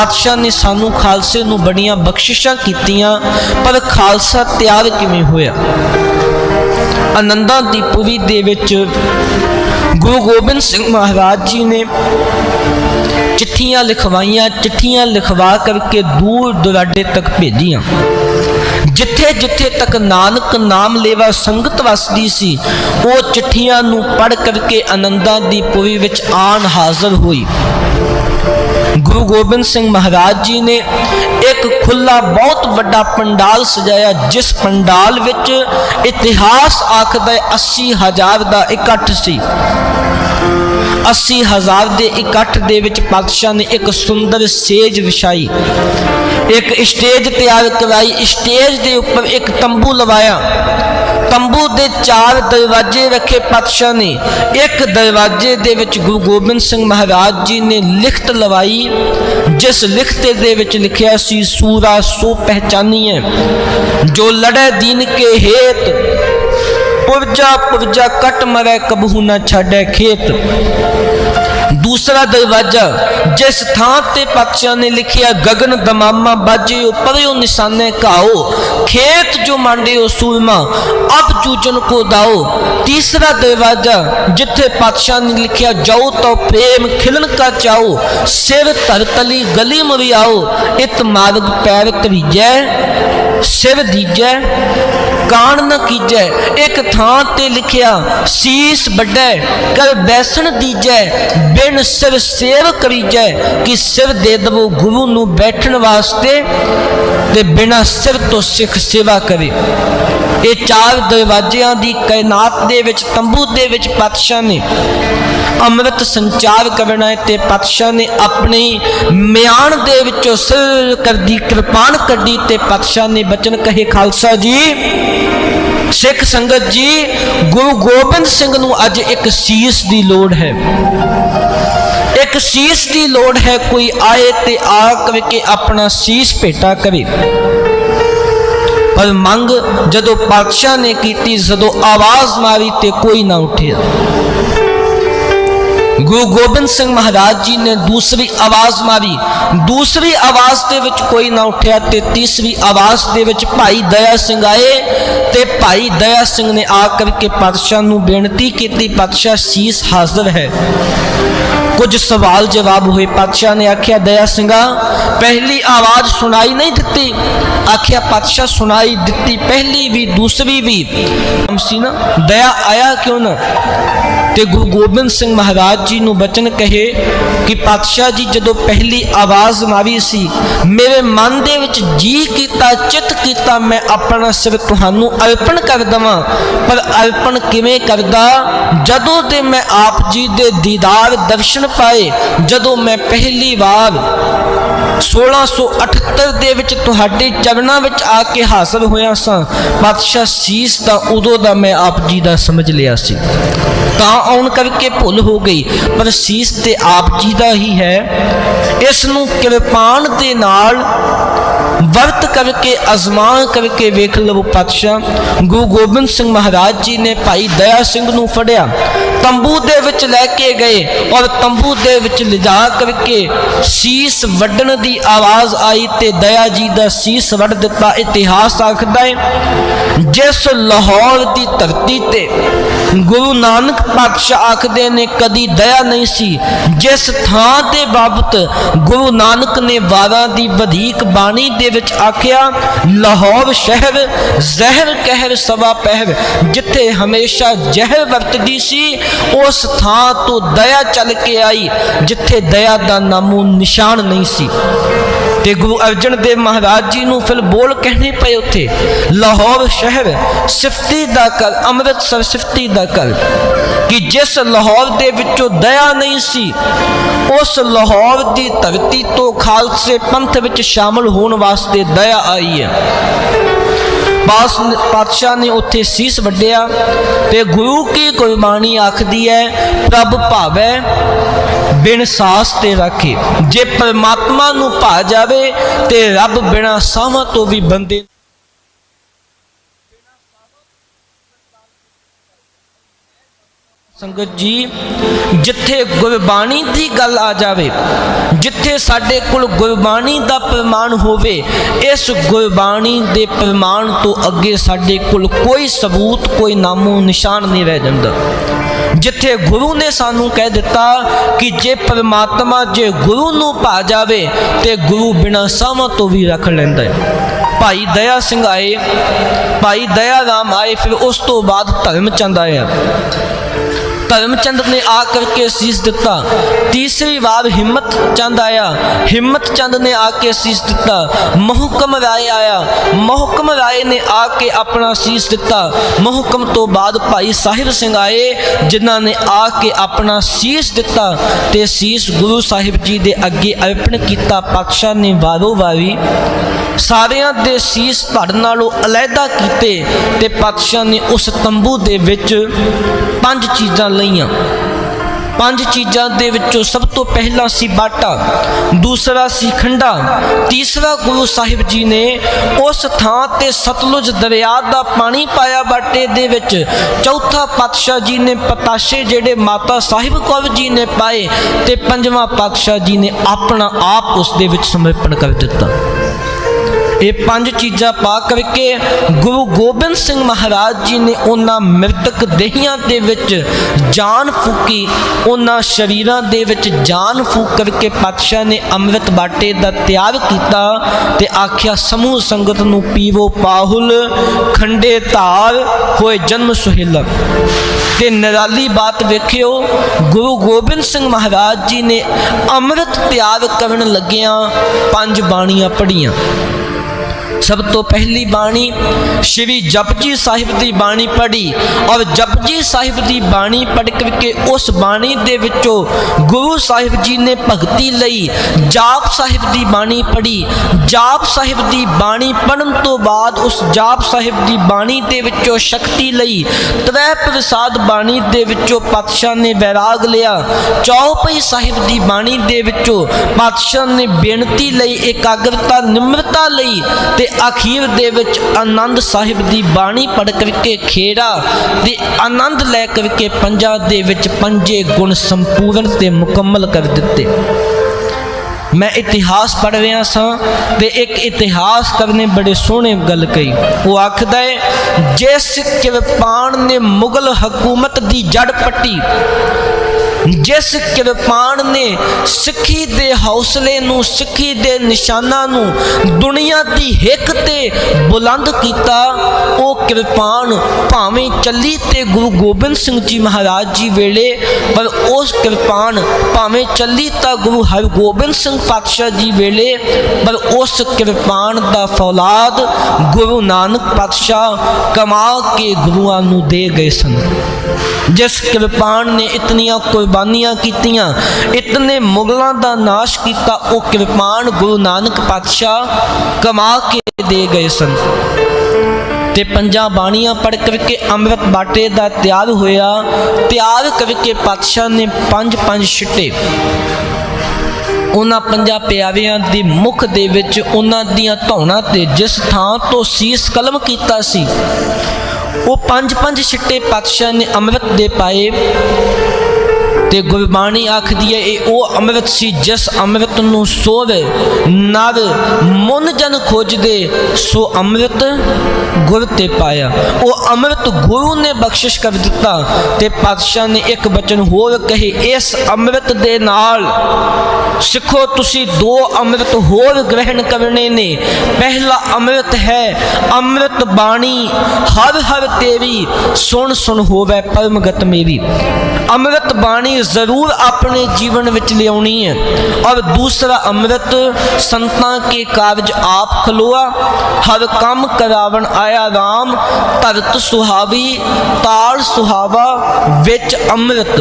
ਪਾਤਸ਼ਾਹ ਨੇ ਸਾਨੂੰ ਖਾਲਸੇ ਨੂੰ ਬੜੀਆਂ ਬਖਸ਼ਿਸ਼ਾਂ ਕੀਤੀਆਂ, ਪਰ ਖਾਲਸਾ ਤਿਆਰ ਕਿਵੇਂ ਹੋਇਆ? ਆਨੰਦਾਂ ਦੀ ਪੁਰੀ ਦੇ ਵਿੱਚ ਗੁਰੂ ਗੋਬਿੰਦ ਸਿੰਘ ਮਹਾਰਾਜ ਜੀ ਨੇ ਚਿੱਠੀਆਂ ਲਿਖਵਾਈਆਂ, ਚਿੱਠੀਆਂ ਲਿਖਵਾ ਕਰਕੇ ਦੂਰ ਦੁਰਾਡੇ ਤੱਕ ਭੇਜੀਆਂ। ਜਿੱਥੇ ਜਿੱਥੇ ਤੱਕ ਨਾਨਕ ਨਾਮ ਲੇਵਾ ਸੰਗਤ ਵਸਦੀ ਸੀ, ਉਹ ਚਿੱਠੀਆਂ ਨੂੰ ਪੜ੍ਹ ਕਰਕੇ ਆਨੰਦਾਂ ਦੀ ਪੁਰੀ ਵਿੱਚ ਆਣ ਹਾਜ਼ਰ ਹੋਈ। ਗੁਰੂ ਗੋਬਿੰਦ ਸਿੰਘ ਮਹਾਰਾਜ ਜੀ ਨੇ ਇੱਕ ਖੁੱਲਾ ਬਹੁਤ ਵੱਡਾ ਪੰਡਾਲ ਸਜਾਇਆ, ਜਿਸ ਪੰਡਾਲ ਵਿੱਚ ਇਤਿਹਾਸ ਆਖਦਾ ਹੈ 80000 ਦਾ ਇਕੱਠ ਸੀ। 80000 ਦੇ ਇਕੱਠ ਦੇ ਵਿੱਚ ਪਾਤਸ਼ਾਹ ਨੇ ਇੱਕ ਸੁੰਦਰ ਸੇਜ ਵਿਛਾਈ। ਇੱਕ ਸਟੇਜ ਤਿਆਰ ਕਰਾਈ। ਸਟੇਜ ਦੇ ਉੱਪਰ ਇੱਕ ਤੰਬੂ ਲਵਾਇਆ। ਤੰਬੂ ਦੇ ਚਾਰ ਦਰਵਾਜ਼ੇ ਰੱਖੇ ਪਾਤਸ਼ਾਹ ਨੇ। ਇੱਕ ਦਰਵਾਜ਼ੇ ਦੇ ਵਿੱਚ ਗੁਰੂ ਗੋਬਿੰਦ ਸਿੰਘ ਮਹਾਰਾਜ ਜੀ ਨੇ ਲਿਖਤ ਲਵਾਈ। ਜਿਸ ਲਿਖਤ ਦੇ ਵਿੱਚ ਲਿਖਿਆ ਸੀ, ਸੂਰਾ ਸੋ ਪਹਿਚਾਨੀਏ ਜੋ ਲੜੇ ਦੀਨ ਕੇ ਹੇਤ ਪੁਰਜਾ ਪੁਰਜਾ ਕਟ ਮਰੇ, ਕਬਹੂ ਨਾ ਛੱਡੇ ਖੇਤ। ਦੂਸਰਾ ਦਰਵਾਜ਼ਾ, ਜਿਸ ਥਾਂ ਤੇ ਪਾਤਸ਼ਾਹ ਨੇ ਲਿਖਿਆ ਗगन ਦਮਾਮਾ ਬਾਜੇ ਪਰਿਓ ਨਿਸ਼ਾਨੇ ਕਾਓ ਖੇਤ ਜੋ ਮੰਡਿਓ ਸੂਰਮਾ, ਅਬ ਚੂਚਨ ਕੋ ਦਾਓ। ਤੀਸਰਾ ਦਰਵਾਜ਼ਾ, ਜਿੱਥੇ ਪਾਤਸ਼ਾਹ ਨੇ ਲਿਖਿਆ, ਜਾਓ ਤੋ ਪ੍ਰੇਮ ਖਿਲਨ ਕਾ ਚਾਓ। ਸਿਰ ਧਰਤਲੀ ਗਲੀ ਮਰਿਆਓ, ਇਤ ਮਾਰਗ ਪੈਰ ਤਰੀਜੈ ਸਿਰ ਦੀਜੈ ਕਾਣ ਨ ਕੀਜੈ, ਇੱਕ ਥਾਂ ਤੇ ਲਿਖਿਆ, ਸੀਸ ਵੱਡੈ ਕਰ ਬੈਸਣ ਦੀਜੈ, ਬਿਨ ਸਿਰ ਸੇਵ ਕਰੀਜੈ, ਕਿ ਸਿਰ ਦੇ ਦਵੋ ਗੁਰੂ ਨੂੰ ਬੈਠਣ ਵਾਸਤੇ ਤੇ ਬਿਨਾ ਸਿਰ ਤੋਂ ਸਿੱਖ ਸੇਵਾ ਕਰੇ। ਇਹ ਚਾਰ ਦਰਵਾਜ਼ਿਆਂ ਦੀ ਕਾਇਨਾਤ ਦੇ ਵਿੱਚ, ਤੰਬੂ ਦੇ ਵਿੱਚ ਪਾਤਸ਼ਾਹ ਨੇ ਅੰਮ੍ਰਿਤ ਸੰਚਾਰ ਕਰਨਾ ਹੈ ਤੇ ਪਾਤਸ਼ਾਹ ਨੇ ਆਪਣੀ ਮਿਆਨ ਦੇ ਵਿੱਚੋਂ ਸਿਰ ਕਰਦੀ, ਕਿਰਪਾਨ ਕੱਢੀ ਤੇ ਪਾਤਸ਼ਾਹ ਨੇ ਬਚਨ ਕਹੇ, ਖਾਲਸਾ ਜੀ, ਸਿੱਖ ਸੰਗਤ ਜੀ, ਗੁਰੂ ਗੋਬਿੰਦ ਸਿੰਘ ਨੂੰ ਅੱਜ ਇੱਕ ਸੀਸ ਦੀ ਲੋੜ ਹੈ। ਇੱਕ ਸੀਸ ਦੀ ਲੋੜ ਹੈ, ਕੋਈ ਆਏ ਤੇ ਆ ਕਰਕੇ ਆਪਣਾ ਸੀਸ ਭੇਟਾ ਕਰੇ। ਪਰ ਮੰਗ, ਜਦੋਂ ਪਾਤਸ਼ਾਹ ਨੇ ਕੀਤੀ, ਜਦੋਂ ਆਵਾਜ਼ ਮਾਰੀ ਤੇ ਕੋਈ ਨਾ ਉੱਠਿਆ ਗੁਰੂ ਗੋਬਿੰਦ ਸਿੰਘ ਮਹਾਰਾਜ ਜੀ ਨੇ ਦੂਸਰੀ ਆਵਾਜ਼ ਮਾਰੀ। ਦੂਸਰੀ ਆਵਾਜ਼ ਦੇ ਵਿੱਚ ਕੋਈ ਨਾ ਉੱਠਿਆ ਤੇ ਤੀਸਰੀ ਆਵਾਜ਼ ਦੇ ਵਿੱਚ ਭਾਈ ਦਇਆ ਸਿੰਘ ਆਏ ਤੇ ਭਾਈ ਦਇਆ ਸਿੰਘ ਨੇ ਆ ਕਰਕੇ ਪਾਤਸ਼ਾਹ ਨੂੰ ਬੇਨਤੀ ਕੀਤੀ, ਪਾਤਸ਼ਾਹ ਸੀਸ ਹਾਜ਼ਰ ਹੈ। ਕੁਝ ਸਵਾਲ ਜਵਾਬ ਹੋਏ। ਪਾਤਸ਼ਾਹ ਨੇ ਆਖਿਆ, ਦਇਆ ਸਿੰਘਾ ਪਹਿਲੀ ਆਵਾਜ਼ ਸੁਣਾਈ ਨਹੀਂ ਦਿੱਤੀ। ਆਖਿਆ, ਪਾਤਸ਼ਾਹ, ਸੁਣਾਈ ਦਿੱਤੀ। ਪਹਿਲੀ ਵੀ, ਦੂਸਰੀ ਵੀ। ਸੀ ਨਾ ਦਇਆ ਆਇਆ ਕਿਉਂ ਨਾ? ਤੇ ਗੁਰੂ ਗੋਬਿੰਦ ਸਿੰਘ ਮਹਾਰਾਜ ਜੀ ਨੂੰ ਬਚਨ ਕਹੇ ਕਿ ਪਾਤਸ਼ਾਹ ਜੀ, ਜਦੋਂ ਪਹਿਲੀ ਆਵਾਜ਼ ਮਾਰੀ ਸੀ, ਮੇਰੇ ਮਨ ਦੇ ਵਿੱਚ ਜੀ ਕੀਤਾ, ਚਿੱਤ ਕੀਤਾ, ਮੈਂ ਆਪਣਾ ਸਿਰ ਤੁਹਾਨੂੰ ਅਰਪਣ ਕਰ ਦਵਾਂ। ਪਰ ਅਰਪਣ ਕਿਵੇਂ ਕਰਦਾ? ਜਦੋਂ ਤੇ ਮੈਂ ਆਪ ਜੀ ਦੇ ਦੀਦਾਰ ਦਰਸ਼ਨ ਪਾਏ, ਜਦੋਂ ਮੈਂ ਪਹਿਲੀ ਵਾਰ 1678 ਦੇ ਵਿੱਚ ਤੁਹਾਡੇ ਚਰਨਾਂ ਵਿੱਚ ਆ ਕੇ ਹਾਜ਼ਰ ਹੋਇਆ ਸਾਂ। ਪਾਤਸ਼ਾਹ ਸੀਸ ਤਾਂ ਉਦੋਂ ਦਾ ਮੈਂ ਆਪ ਜੀ ਦਾ ਸਮਝ ਲਿਆ ਸੀ। ਤਾਂ ਆਉਣ ਕਰਕੇ ਭੁੱਲ ਹੋ ਗਈ, ਪਰ ਸੀਸ ਤੇ ਆਪ ਜੀ ਦਾ ਹੀ ਹੈ। ਇਸ ਨੂੰ ਕਿਰਪਾਨ ਦੇ ਨਾਲ ਵਰਤ ਕਰਕੇ, ਅਜ਼ਮਾਨ ਕਰਕੇ ਵੇਖ ਲਵੋ ਪਾਤਸ਼ਾਹ, ਗੁਰੂ ਗੋਬਿੰਦ ਸਿੰਘ ਮਹਾਰਾਜ ਜੀ ਨੇ ਭਾਈ ਦਇਆ ਸਿੰਘ ਨੂੰ ਫੜਿਆ। ਤੰਬੂ ਦੇ ਵਿੱਚ ਲੈ ਕੇ ਗਏ ਔਰ ਤੰਬੂ ਦੇ ਵਿੱਚ ਲਿਜਾ ਕਰਕੇ ਸੀਸ ਵੱਢਣ ਦੀ ਆਵਾਜ਼ ਆਈ ਤੇ ਦਇਆ ਜੀ ਦਾ ਸੀਸ ਵੱਢ ਦਿੱਤਾ, ਇਤਿਹਾਸ ਆਖਦਾ ਹੈ, ਜਿਸ ਲਾਹੌਰ ਦੀ ਧਰਤੀ ਤੇ ਗੁਰੂ ਨਾਨਕ ਪਾਤਸ਼ਾਹ ਆਖਦੇ ਨੇ, ਕਦੀ ਦਇਆ ਨਹੀਂ ਸੀ। ਜਿਸ ਥਾਂ ਦੇ ਬਾਬਤ ਗੁਰੂ ਨਾਨਕ ਨੇ ਵਾਰਾਂ ਦੀ ਵਧੇਕ ਬਾਣੀ ਦੇ ਵਿੱਚ ਆਖਿਆ, ਲਾਹੌਰ ਸ਼ਹਿਰ ਜ਼ਹਿਰ ਕਹਿਰ ਸਵਾ ਪਹਿਰ, ਜਿੱਥੇ ਹਮੇਸ਼ਾ ਜ਼ਹਿਰ ਵਰਤਦੀ ਸੀ, ਉਸ ਥਾਂ ਤੋਂ ਦਇਆ ਚੱਲ ਕੇ ਆਈ, ਜਿੱਥੇ ਦਇਆ ਦਾ ਨਾਮੋ ਨਿਸ਼ਾਨ ਨਹੀਂ ਸੀ। ਤੇ ਗੁਰੂ ਅਰਜਨ ਦੇਵ ਮਹਾਰਾਜ ਜੀ ਨੂੰ ਫਿਰ ਬੋਲ ਕਹਿਣੇ ਪਏ ਉੱਥੇ। ਲਾਹੌਰ ਸ਼ਹਿਰ, ਸਿਫਤੀ ਦਾ ਕਰ ਅੰਮ੍ਰਿਤਸਰ ਸਿਫਤੀ ਦਾ ਕਰ ਕਿ ਜਿਸ ਲਾਹੌਰ ਦੇ ਵਿੱਚੋਂ ਦਇਆ ਨਹੀਂ ਸੀ, ਉਸ ਲਾਹੌਰ ਦੀ ਧਰਤੀ ਤੋਂ ਖਾਲਸੇ ਪੰਥ ਵਿੱਚ ਸ਼ਾਮਲ ਹੋਣ ਵਾਸਤੇ ਦਇਆ ਆਈ ਹੈ। ਪਾਸ ਪਾਤਸ਼ਾਹ ਨੇ ਉੱਥੇ ਸੀਸ ਵੱਡਿਆ ਤੇ ਗੁਰੂ ਕੀ ਗੁਰਬਾਣੀ ਆਖਦੀ ਹੈ, ਪ੍ਰਭ ਭਾਵੈ ਬਿਨ ਸਾਸ ਤੇ ਰੱਖੇ। ਜੇ ਪਰਮਾਤਮਾ ਨੂੰ ਭਾ ਜਾਵੇ ਤੇ ਰੱਬ ਬਿਨਾ ਸਾਹਾਂ ਤੋਂ ਵੀ ਬੰਦੇ ਸੰਗਤ ਜੀ, ਜਿੱਥੇ ਗੁਰਬਾਣੀ ਦੀ ਗੱਲ ਆ ਜਾਵੇ, ਜਿੱਥੇ ਸਾਡੇ ਕੋਲ ਗੁਰਬਾਣੀ ਦਾ ਪ੍ਰਮਾਣ ਹੋਵੇ, ਇਸ ਗੁਰਬਾਣੀ ਦੇ ਪ੍ਰਮਾਣ ਤੋਂ ਅੱਗੇ ਸਾਡੇ ਕੋਲ ਕੋਈ ਸਬੂਤ, ਕੋਈ ਨਾਮੋ ਨਿਸ਼ਾਨ ਨਹੀਂ ਰਹਿ ਜਾਂਦਾ। ਜਿੱਥੇ ਗੁਰੂ ਨੇ ਸਾਨੂੰ ਕਹਿ ਦਿੱਤਾ ਕਿ ਜੇ ਪਰਮਾਤਮਾ ਜੇ ਗੁਰੂ ਨੂੰ ਭਾ ਜਾਵੇ, ਤੇ ਗੁਰੂ ਬਿਨਾਂ ਸਾਹਾਂ ਤੋਂ ਵੀ ਰੱਖ ਲੈਂਦਾ ਹੈ। ਭਾਈ ਦਇਆ ਸਿੰਘ ਆਏ, ਭਾਈ ਦਇਆ ਰਾਮ ਆਏ, ਫਿਰ ਉਸ ਤੋਂ ਬਾਅਦ ਧਰਮ ਚੰਦ ਆਇਆ ਧਰਮਚੰਦ ਨੇ ਆ ਕਰਕੇ ਸ਼ੀਸ ਦਿੱਤਾ। ਤੀਸਰੀ ਵਾਰ ਹਿੰਮਤ ਚੰਦ ਆਇਆ। ਹਿੰਮਤ ਚੰਦ ਨੇ ਆ ਕੇ ਸ਼ੀਸ ਦਿੱਤਾ। ਮਹੁਕਮ ਰਾਏ ਆਇਆ। ਮਹਕਮ ਰਾਏ ਨੇ ਆ ਕੇ ਆਪਣਾ ਸੀਸ ਦਿੱਤਾ। ਮਹੁਕਮ ਤੋਂ ਬਾਅਦ ਭਾਈ ਸਾਹਿਬ ਸਿੰਘ ਆਏ, ਜਿਨ੍ਹਾਂ ਨੇ ਆ ਕੇ ਆਪਣਾ ਸੀਸ ਦਿੱਤਾ ਤੇ ਸੀਸ ਗੁਰੂ ਸਾਹਿਬ ਜੀ ਦੇ ਅੱਗੇ ਅਰਪਣ ਕੀਤਾ। ਪਾਤਸ਼ਾਹ ਨੇ ਵਾਰੋ ਵਾਰੀ ਸਾਰਿਆਂ ਦੇ ਸੀਸ ਧੜ ਨਾਲੋਂ ਅਲੱਗਾ ਕੀਤੇ ਤੇ ਪਾਤਸ਼ਾਹ ਨੇ ਉਸ ਤੰਬੂ ਦੇ ਵਿੱਚ ਪੰਜ ਚੀਜ਼ਾਂ ਲਈਆਂ। ਪੰਜ ਚੀਜ਼ਾਂ ਦੇ ਵਿੱਚੋਂ ਸਭ ਤੋਂ ਪਹਿਲਾ ਸੀ ਬਾਟਾ, ਦੂਸਰਾ ਸੀ ਖੰਡਾ, ਤੀਸਰਾ ਗੁਰੂ ਸਾਹਿਬ ਜੀ ਨੇ ਉਸ ਥਾਂ ਤੇ ਸਤਲੁਜ ਦਰਿਆ ਦਾ ਪਾਣੀ ਪਾਇਆ ਬਾਟੇ ਦੇ ਵਿੱਚ। ਚੌਥਾ ਪਾਤਸ਼ਾਹ ਜੀ ਨੇ ਪਤਾਸ਼ੇ ਜਿਹੜੇ ਮਾਤਾ ਸਾਹਿਬ ਕੌਰ ਜੀ ਨੇ ਪਾਏ ਤੇ ਪੰਜਵਾਂ ਪਾਤਸ਼ਾਹ ਜੀ ਨੇ ਆਪਣਾ ਆਪ ਉਸ ਦੇ ਵਿੱਚ ਸਮਰਪਣ ਕਰ ਦਿੱਤਾ। ਇਹ ਪੰਜ ਚੀਜ਼ਾਂ ਪਾ ਕਰਕੇ ਗੁਰੂ ਗੋਬਿੰਦ ਸਿੰਘ ਮਹਾਰਾਜ ਜੀ ਨੇ ਉਹਨਾਂ ਮ੍ਰਿਤਕ ਦੇਹੀਆਂ ਦੇ ਵਿੱਚ ਜਾਨ ਫੂਕੀ, ਉਹਨਾਂ ਸ਼ਰੀਰਾਂ ਦੇ ਵਿੱਚ ਜਾਨ ਫੂਕ ਕਰਕੇ ਪਾਤਸ਼ਾਹ ਨੇ ਅੰਮ੍ਰਿਤ ਬਾਟੇ ਦਾ ਤਿਆਰ ਕੀਤਾ ਤੇ ਆਖਿਆ, ਸਮੂਹ ਸੰਗਤ ਨੂੰ ਪੀਵੋ ਪਾਹੁਲ, ਖੰਡੇ ਧਾਰ, ਹੋਏ ਜਨਮ ਸੁਹੇਲਾ। ਤੇ ਨਿਰਾਲੀ ਬਾਤ ਵੇਖਿਓ, ਗੁਰੂ ਗੋਬਿੰਦ ਸਿੰਘ ਮਹਾਰਾਜ ਜੀ ਨੇ ਅੰਮ੍ਰਿਤ ਤਿਆਰ ਕਰਨ ਲੱਗਿਆਂ ਪੰਜ ਬਾਣੀਆਂ ਪੜੀਆਂ ਸਭ ਤੋਂ ਪਹਿਲੀ ਬਾਣੀ ਸ਼੍ਰੀ ਜਪਜੀ ਸਾਹਿਬ ਦੀ ਬਾਣੀ ਪੜ੍ਹੀ। ਔਰ ਜਪਜੀ ਸਾਹਿਬ ਦੀ ਬਾਣੀ ਪੜ੍ਹ ਕਰਕੇ ਉਸ ਬਾਣੀ ਦੇ ਵਿੱਚੋਂ ਗੁਰੂ ਸਾਹਿਬ ਜੀ ਨੇ ਭਗਤੀ ਲਈ ਜਾਪ ਸਾਹਿਬ ਦੀ ਬਾਣੀ ਪੜ੍ਹੀ। ਜਾਪ ਸਾਹਿਬ ਦੀ ਬਾਣੀ ਪੜਨ ਤੋਂ ਬਾਅਦ ਉਸ ਜਾਪ ਸਾਹਿਬ ਦੀ ਬਾਣੀ ਦੇ ਵਿੱਚੋਂ ਸ਼ਕਤੀ ਲਈ ਤ੍ਰੈ ਪ੍ਰਸਾਦ ਬਾਣੀ ਦੇ ਵਿੱਚੋਂ ਪਾਤਸ਼ਾਹ ਨੇ ਵੈਰਾਗ ਲਿਆ। ਚੌਪਈ ਸਾਹਿਬ ਦੀ ਬਾਣੀ ਦੇ ਵਿੱਚੋਂ ਪਾਤਸ਼ਾਹ ਨੇ ਬੇਨਤੀ ਲਈ, ਇਕਾਗਰਤਾ, ਨਿਮਰਤਾ ਲਈ ਤੇ ਅਖੀਰ ਦੇ ਵਿੱਚ ਆਨੰਦ ਸਾਹਿਬ ਦੀ ਬਾਣੀ ਪੜ੍ਹ ਕਰਕੇ ਖੇੜਾ ਤੇ ਆਨੰਦ ਲੈ ਕਰਕੇ ਪੰਜਾਂ ਦੇ ਵਿੱਚ ਪੰਜੇ ਗੁਣ ਸੰਪੂਰਨ ਤੇ ਮੁਕੰਮਲ ਕਰ ਦਿੱਤੇ। ਮੈਂ ਇਤਿਹਾਸ ਪੜ੍ਹ ਰਿਹਾ ਸਾਂ ਤੇ ਇੱਕ ਇਤਿਹਾਸ ਕਰਨੇ ਬੜੇ ਸੋਹਣੇ ਗੱਲ ਕਹੀ। ਉਹ ਆਖਦਾ ਹੈ ਜਿਸ ਕਿਰਪਾਨ ਨੇ ਮੁਗਲ ਹਕੂਮਤ ਦੀ ਜੜ ਪੱਟੀ ਜਿਸ ਕਿਰਪਾਨ ਨੇ ਸਿੱਖੀ ਦੇ ਹੌਸਲੇ ਨੂੰ, ਸਿੱਖੀ ਦੇ ਨਿਸ਼ਾਨਾਂ ਨੂੰ ਦੁਨੀਆ ਦੀ ਹਿੱਕ ਤੇ ਬੁਲੰਦ ਕੀਤਾ, ਉਹ ਕਿਰਪਾਨ ਭਾਵੇਂ ਚੱਲੀ ਤੇ ਗੁਰੂ ਗੋਬਿੰਦ ਸਿੰਘ ਜੀ ਮਹਾਰਾਜ ਜੀ ਵੇਲੇ, ਪਰ ਉਸ ਕਿਰਪਾਨ ਭਾਵੇਂ ਚੱਲੀ ਤਾਂ ਗੁਰੂ ਹਰਗੋਬਿੰਦ ਸਿੰਘ ਪਾਤਸ਼ਾਹ ਜੀ ਵੇਲੇ, ਪਰ ਉਸ ਕਿਰਪਾਨ ਦਾ ਫੌਲਾਦ ਗੁਰੂ ਨਾਨਕ ਪਾਤਸ਼ਾਹ ਕਮਾ ਕੇ ਗੁਰੂਆਂ ਨੂੰ ਦੇ ਗਏ ਸਨ। ਜਿਸ ਕਿਰਪਾਨ ਨੇ ਇਤਨੀਆਂ ਕੁਰਬਾਨੀਆਂ ਕੀਤੀਆਂ। ਇਤਨੇ ਮੁਗਲਾਂ ਦਾ ਨਾਸ਼ ਕੀਤਾ, ਉਹ ਕਿਰਪਾਨ ਗੁਰੂ ਨਾਨਕ ਪਾਤਸ਼ਾਹ ਕਮਾ ਕੇ ਦੇ ਗਏ ਸਨ। ਤੇ ਪੰਜਾਂ ਬਾਣੀਆਂ ਪੜ ਕਰਕੇ ਅੰਮ੍ਰਿਤ ਬਾਟੇ ਦਾ ਤਿਆਰ ਹੋਇਆ। ਤਿਆਰ ਕਰਕੇ ਪਾਤਸ਼ਾਹ ਨੇ ਪੰਜ ਪੰਜ ਛਿੱਟੇ। ਉਹਨਾਂ ਪੰਜਾਂ ਪਿਆਰਿਆਂ ਦੀ ਮੁਖ ਦੇ ਵਿੱਚ ਉਹਨਾਂ ਦੀਆਂ ਧੌਣਾ ਤੇ ਜਿਸ ਥਾਂ ਤੋਂ ਸੀਸ ਕਲਮ ਕੀਤਾ ਸੀ, ਉਹ ਪੰਜ ਪੰਜ ਛਿੱਟੇ ਪਾਤਸ਼ਾਹ ਨੇ ਅੰਮ੍ਰਿਤ ਦੇ ਪਾਏ। ਤੇ ਗੁਰਬਾਣੀ ਆਖਦੀ ਹੈ, ਇਹ ਉਹ ਅੰਮ੍ਰਿਤ ਸੀ ਜਿਸ ਅੰਮ੍ਰਿਤ ਨੂੰ ਸੋਵੇ। ਨਰ ਮਨ ਜਨ ਖੋਜਦੇ, ਸੋ ਅੰਮ੍ਰਿਤ ਗੁਰ ਤੇ ਪਾਇਆ। ਉਹ ਅੰਮ੍ਰਿਤ ਗੁਰੂ ਨੇ ਬਖਸ਼ਿਸ਼ ਕਰ ਦਿੱਤਾ ਤੇ ਪਾਤਸ਼ਾਹ ਨੇ ਇੱਕ ਬਚਨ ਹੋਰ ਕਹੇ, ਇਸ ਅੰਮ੍ਰਿਤ ਦੇ ਨਾਲ ਸਿੱਖੋ, ਤੁਸੀਂ ਦੋ ਅੰਮ੍ਰਿਤ ਹੋਰ ਗ੍ਰਹਿਣ ਕਰਨੇ ਨੇ। ਪਹਿਲਾ ਅੰਮ੍ਰਿਤ ਹੈ ਅੰਮ੍ਰਿਤ ਬਾਣੀ। ਹਰ ਹਰ ਤੇਰੀ ਸੁਣ ਸੁਣ ਹੋਵੇ ਪਰਮਗਤ ਮੇਰੀ। ਅੰਮ੍ਰਿਤ ਬਾਣੀ ਜ਼ਰੂਰ ਆਪਣੇ ਜੀਵਨ ਵਿੱਚ ਲਿਆਉਣੀ ਹੈ। ਔਰ ਦੂਸਰਾ ਅੰਮ੍ਰਿਤ, ਸੰਤਾਂ ਕੇ ਕਾਰਜ ਆਪ ਖਲੋਆ। ਹਰ ਕੰਮ ਕਰਾਵਣ ਆਇਆ ਰਾਮ, ਧਰਤ ਸੁਹਾਵੀ, ਤਾਲ ਸੁਹਾਵਾ, ਵਿੱਚ ਅੰਮ੍ਰਿਤ।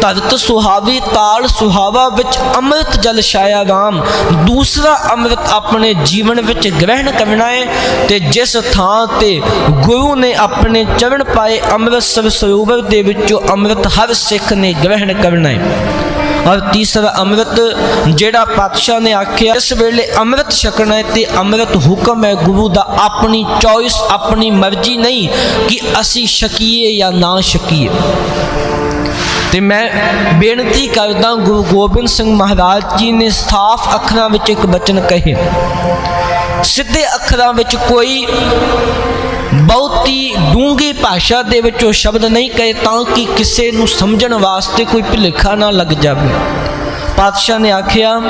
ਧਰਤ ਸੁਹਾਵੀ ਤਾਲ ਸੁਹਾਵਾ ਵਿੱਚ ਅੰਮ੍ਰਿਤ ਜਲ ਛਾਇਆ ਰਾਮ ਦੂਸਰਾ ਅੰਮ੍ਰਿਤ ਆਪਣੇ ਜੀਵਨ ਵਿੱਚ ਗ੍ਰਹਿਣ ਕਰਨਾ ਹੈ ਤੇ ਜਿਸ ਥਾਂ ਤੇ ਗੁਰੂ ਨੇ ਆਪਣੇ ਚਰਨ ਪਾਏ ਅੰਮ੍ਰਿਤਸਰ ਸਰੋਵਰ ਦੇ ਵਿੱਚੋਂ ਅੰਮ੍ਰਿਤ ਹਰ ਸਿੱਖ ਨੇ ਗ੍ਰਹਿਣ ਕਰਨਾ ਹੈ ਔਰ ਤੀਸਰਾ ਅੰਮ੍ਰਿਤ ਜਿਹੜਾ ਪਾਤਸ਼ਾਹ ਨੇ ਆਖਿਆ, ਇਸ ਵੇਲੇ ਅੰਮ੍ਰਿਤ ਛਕਣਾ ਹੈ ਤੇ ਅੰਮ੍ਰਿਤ ਹੁਕਮ ਹੈ ਗੁਰੂ ਦਾ, ਆਪਣੀ ਚੋਇਸ ਆਪਣੀ ਮਰਜ਼ੀ ਨਹੀਂ ਕਿ ਅਸੀਂ ਛਕੀਏ ਜਾਂ ਨਾ ਛਕੀਏ। ਤੇ ਮੈਂ ਬੇਨਤੀ ਕਰਦਾ ਗੁਰੂ ਗੋਬਿੰਦ ਸਿੰਘ ਮਹਾਰਾਜ ਜੀ ਨੇ ਸਾਫ਼ ਅੱਖਰਾਂ ਵਿੱਚ ਇੱਕ ਬਚਨ ਕਹੇ। ਸਿੱਧੇ ਅੱਖਰਾਂ ਵਿੱਚ ਕੋਈ ਬਹੁਤੀ ਡੂੰਗੀ ਭਾਸ਼ਾ ਦੇ ਵਿੱਚ ਉਹ ਸ਼ਬਦ ਨਹੀਂ ਕਹੇ ਤਾਂ ਕਿ ਕਿਸੇ ਨੂੰ ਸਮਝਣ ਵਾਸਤੇ ਕੋਈ ਭੁਲੇਖਾ ਨਾ ਲੱਗ ਜਾਵੇ। ਪਾਤਸ਼ਾਹ ਨੇ ਆਖਿਆ,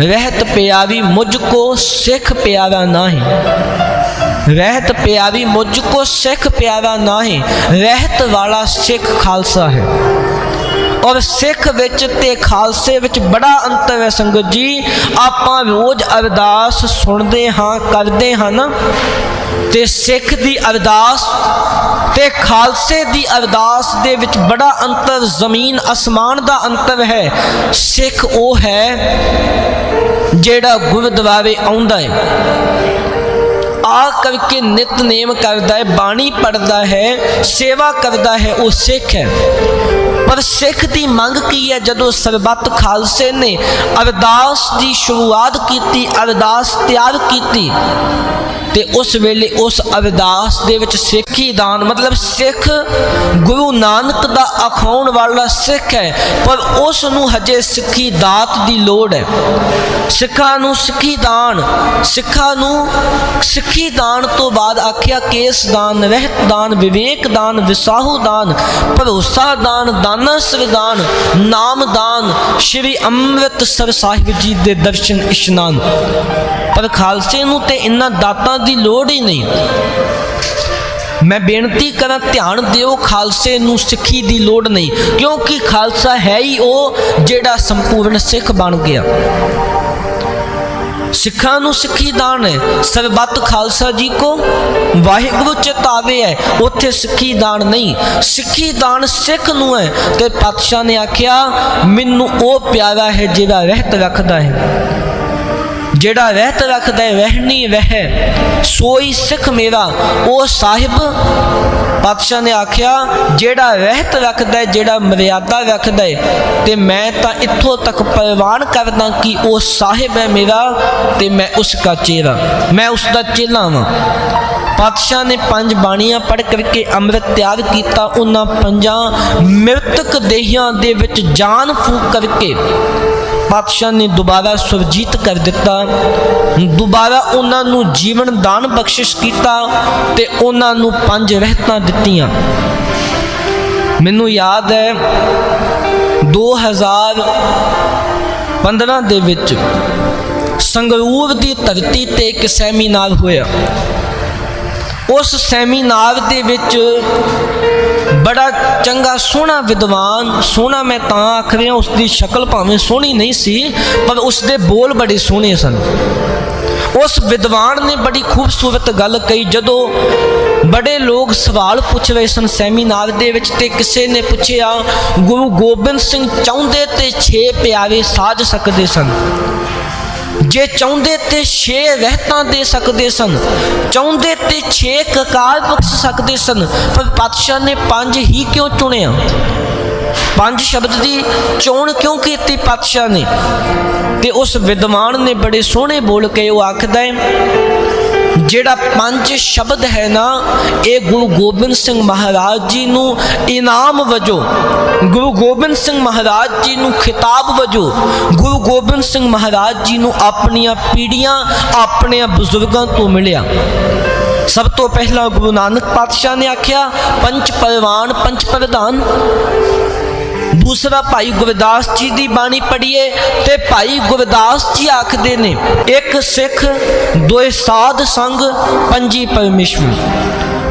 ਰਹਿਤ ਪਿਆਰੀ ਮੁਝ ਕੋ ਸਿੱਖ ਪਿਆਰਾ ਨਾਹੀਂ। ਰਹਿਤ ਪਿਆਰੀ ਮੁਝ ਕੋ ਸਿੱਖ ਪਿਆਰਾ ਨਾਹੀਂ, ਰਹਿਤ ਵਾਲਾ ਸਿੱਖ ਖਾਲਸਾ ਹੈ। ਔਰ ਸਿੱਖ ਵਿੱਚ ਤੇ ਖਾਲਸੇ ਵਿੱਚ ਬੜਾ ਅੰਤਰ ਹੈ ਸੰਗਤ ਜੀ। ਆਪਾਂ ਰੋਜ਼ ਅਰਦਾਸ ਸੁਣਦੇ ਹਾਂ, ਕਰਦੇ ਹਨ ਨਾ। ਤੇ ਸਿੱਖ ਦੀ ਅਰਦਾਸ, ਤੇ ਖਾਲਸੇ ਦੀ ਅਰਦਾਸ ਦੇ ਵਿੱਚ ਬੜਾ ਅੰਤਰ, ਜ਼ਮੀਨ ਅਸਮਾਨ ਦਾ ਅੰਤਰ ਹੈ। ਸਿੱਖ ਉਹ ਹੈ ਜਿਹੜਾ ਗੁਰਦੁਆਰੇ ਆਉਂਦਾ ਹੈ। ਆ ਕਰਕੇ ਨਿਤਨੇਮ ਕਰਦਾ ਹੈ, ਬਾਣੀ ਪੜਦਾ ਹੈ, ਸੇਵਾ ਕਰਦਾ ਹੈ, ਉਹ ਸਿੱਖ ਹੈ। ਪਰ ਸਿੱਖ ਦੀ ਮੰਗ ਕੀ ਹੈ? ਜਦੋਂ ਸਰਬੱਤ ਖਾਲਸੇ ਨੇ ਅਰਦਾਸ ਦੀ ਸ਼ੁਰੂਆਤ ਕੀਤੀ, ਅਰਦਾਸ ਤਿਆਰ ਕੀਤੀ ਤੇ ਉਸ ਵੇਲੇ ਉਸ ਅਰਦਾਸ ਦੇ ਵਿੱਚ ਸਿੱਖੀ ਦਾਨ, ਮਤਲਬ ਸਿੱਖ ਗੁਰੂ ਨਾਨਕ ਦਾ ਅਖਾਉਣ ਵਾਲਾ ਸਿੱਖ ਹੈ, ਪਰ ਉਸ ਨੂੰ ਹਜੇ ਸਿੱਖੀ ਦਾਤ ਦੀ ਲੋੜ ਹੈ। ਸਿੱਖਾਂ ਨੂੰ ਸਿੱਖੀ ਦਾਨ, ਸਿੱਖਾਂ ਨੂੰ ਸਿੱਖੀ ਦਾਨ ਤੋਂ ਬਾਅਦ ਆਖਿਆ ਕੇਸ ਦਾਨ, ਰਹਿਤ ਦਾਨ, ਵਿਵੇਕ ਦਾਨ, ਵਿਸਾਹੂ ਦਾਨ, ਭਰੋਸਾ ਦਾਨ ਦਾਨਾ ਸਰਦਾਨ ਨਾਮ ਦਾਨ, ਸ਼੍ਰੀ ਅੰਮ੍ਰਿਤਸਰ ਸਾਹਿਬ ਜੀ ਦੇ ਦਰਸ਼ਨ ਇਸ਼ਨਾਨ। ਪਰ ਖਾਲਸੇ ਨੂੰ ਤੇ ਇਨ੍ਹਾਂ ਦਾਤਾਂ ਦੀ ਲੋੜ ਹੀ ਨਹੀਂ। ਮੈਂ ਬੇਨਤੀ ਕਰਾਂ, ਧਿਆਨ ਦਿਓ, ਖਾਲਸੇ ਨੂੰ ਸਿੱਖੀ ਦੀ ਲੋੜ ਨਹੀਂ, ਕਿਉਂਕਿ ਖਾਲਸਾ ਹੈ ਹੀ ਉਹ ਜਿਹੜਾ ਸੰਪੂਰਨ ਸਿੱਖ ਬਣ ਗਿਆ। ਸਿੱਖਾਂ ਨੂੰ ਸਿੱਖੀ ਦਾਨ ਹੈ। ਸਰਬੱਤ ਖਾਲਸਾ ਜੀ ਕੋ ਵਾਹਿਗੁਰੂ ਚਿਤਾਵੇ ਹੈ, ਉੱਥੇ ਸਿੱਖੀ ਦਾਨ ਨਹੀਂ। ਸਿੱਖੀ ਦਾਨ ਸਿੱਖ ਨੂੰ ਹੈ ਤੇ ਪਾਤਸ਼ਾਹ ਨੇ ਆਖਿਆ, ਮੈਨੂੰ ਉਹ ਪਿਆਰਾ ਹੈ ਜਿਹੜਾ ਰਹਿਤ ਰੱਖਦਾ ਹੈ। ਜਿਹੜਾ ਰਹਿਤ ਰੱਖਦਾ ਵਹਿਣੀ ਵਹਿ ਸੋਈ ਸਿੱਖ ਮੇਰਾ। ਉਹ ਸਾਹਿਬ ਪਾਤਸ਼ਾਹ ਨੇ ਆਖਿਆ, ਜਿਹੜਾ ਰਹਿਤ ਰੱਖਦਾ ਜਿਹੜਾ ਮਰਿਆਦਾ ਰੱਖਦਾ ਹੈ, ਤੇ ਮੈਂ ਤਾਂ ਇੱਥੋਂ ਤੱਕ ਪ੍ਰਵਾਨ ਕਰਦਾ ਕਿ ਉਹ ਸਾਹਿਬ ਹੈ ਮੇਰਾ ਤੇ ਮੈਂ ਉਸ ਦਾ ਚੇਲਾ, ਮੈਂ ਉਸ ਦਾ ਚੇਲਾ ਹਾਂ ਪਾਤਸ਼ਾਹ ਨੇ ਪੰਜ ਬਾਣੀਆਂ ਪੜ੍ਹ ਕਰਕੇ ਅੰਮ੍ਰਿਤ ਤਿਆਰ ਕੀਤਾ। ਉਹਨਾਂ ਪੰਜਾਂ ਮ੍ਰਿਤਕ ਦੇਹਾਂ ਦੇ ਵਿੱਚ ਜਾਨ ਫੂਕ ਕਰਕੇ ਪਾਤਸ਼ਾਹ ਨੇ ਦੁਬਾਰਾ ਸੁਰਜੀਤ ਕਰ ਦਿੱਤਾ। ਦੁਬਾਰਾ ਉਹਨਾਂ ਨੂੰ ਜੀਵਨ ਦਾਨ ਬਖਸ਼ਿਸ਼ ਕੀਤਾ ਤੇ ਉਹਨਾਂ ਨੂੰ ਪੰਜ ਰਹਿਤਾਂ ਦਿੱਤੀਆਂ। ਮੈਨੂੰ ਯਾਦ ਹੈ 2015 ਦੇ ਵਿੱਚ ਸੰਗਰੂਰ ਦੀ ਧਰਤੀ ਤੇ ਇੱਕ ਸੈਮੀਨਾਰ ਹੋਇਆ। ਉਸ ਸੈਮੀਨਾਰ ਦੇ ਵਿੱਚ ਬੜਾ ਚੰਗਾ, ਸੋਹਣਾ ਵਿਦਵਾਨ, ਸੋਹਣਾ ਮੈਂ ਤਾਂ ਆਖ ਰਿਹਾ ਉਸ ਦੀ ਸ਼ਕਲ ਭਾਵੇਂ ਸੋਹਣੀ ਨਹੀਂ ਸੀ, ਪਰ ਉਸ ਦੇ ਬੋਲ ਬੜੇ ਸੋਹਣੇ ਸਨ। ਉਸ ਵਿਦਵਾਨ ਨੇ ਬੜੀ ਖੂਬਸੂਰਤ ਗੱਲ ਕਹੀ, ਜਦੋਂ ਬੜੇ ਲੋਕ ਸਵਾਲ ਪੁੱਛ ਰਹੇ ਸਨ ਸੈਮੀਨਾਰ ਦੇ ਵਿੱਚ ਤੇ ਕਿਸੇ ਨੇ ਪੁੱਛਿਆ, ਗੁਰੂ ਗੋਬਿੰਦ ਸਿੰਘ ਚਾਹੁੰਦੇ ਤੇ ਛੇ ਪਿਆਰੇ ਸਾਜ ਸਕਦੇ ਸਨ? ਜੇ ਚਾਹੁੰਦੇ ਤੇ ਛੇ ਰਹਿਤਾਂ ਦੇ ਸਕਦੇ ਸਨ, ਚਾਹੁੰਦੇ ਤੇ ਛੇ ਕਕਾਰ ਬਖਸ਼ ਸਕਦੇ ਸਨ, ਪਰ ਪਾਤਸ਼ਾਹ ਨੇ ਪੰਜ ਹੀ ਕਿਉਂ ਚੁਣਿਆ? ਪੰਜ ਸ਼ਬਦ ਦੀ ਚੋਣ ਕਿਉਂ ਕੀਤੀ ਪਾਤਸ਼ਾਹ ਨੇ? ਤੇ ਉਸ ਵਿਦਵਾਨ ਨੇ ਬੜੇ ਸੋਹਣੇ ਬੋਲ ਕੇ ਉਹ ਆਖਦਾ ਹੈ ਜਿਹੜਾ ਪੰਜ ਸ਼ਬਦ ਹੈ ਨਾ, ਇਹ ਗੁਰੂ ਗੋਬਿੰਦ ਸਿੰਘ ਮਹਾਰਾਜ ਜੀ ਨੂੰ ਇਨਾਮ ਵਜੋਂ, ਗੁਰੂ ਗੋਬਿੰਦ ਸਿੰਘ ਮਹਾਰਾਜ ਜੀ ਨੂੰ ਖਿਤਾਬ ਵਜੋਂ, ਗੁਰੂ ਗੋਬਿੰਦ ਸਿੰਘ ਮਹਾਰਾਜ ਜੀ ਨੂੰ ਆਪਣੀਆਂ ਪੀੜ੍ਹੀਆਂ ਆਪਣੇ ਬਜ਼ੁਰਗਾਂ ਤੋਂ ਮਿਲਿਆ। ਸਭ ਤੋਂ ਪਹਿਲਾਂ ਗੁਰੂ ਨਾਨਕ ਪਾਤਸ਼ਾਹ ਨੇ ਆਖਿਆ, ਪੰਜ ਪਰਵਾਨ, ਪੰਜ ਪ੍ਰਧਾਨ। ਦੂਸਰਾ ਭਾਈ ਗੁਰਦਾਸ ਜੀ ਦੀ ਬਾਣੀ ਪੜ੍ਹੀਏ ਤੇ ਭਾਈ ਗੁਰਦਾਸ ਜੀ ਆਖਦੇ ਨੇ, ਇੱਕ ਸਿੱਖ, ਦੋਏ ਸਾਧ ਸੰਗ, ਪੰਜੀ ਪਰਮੇਸ਼ਵਰ।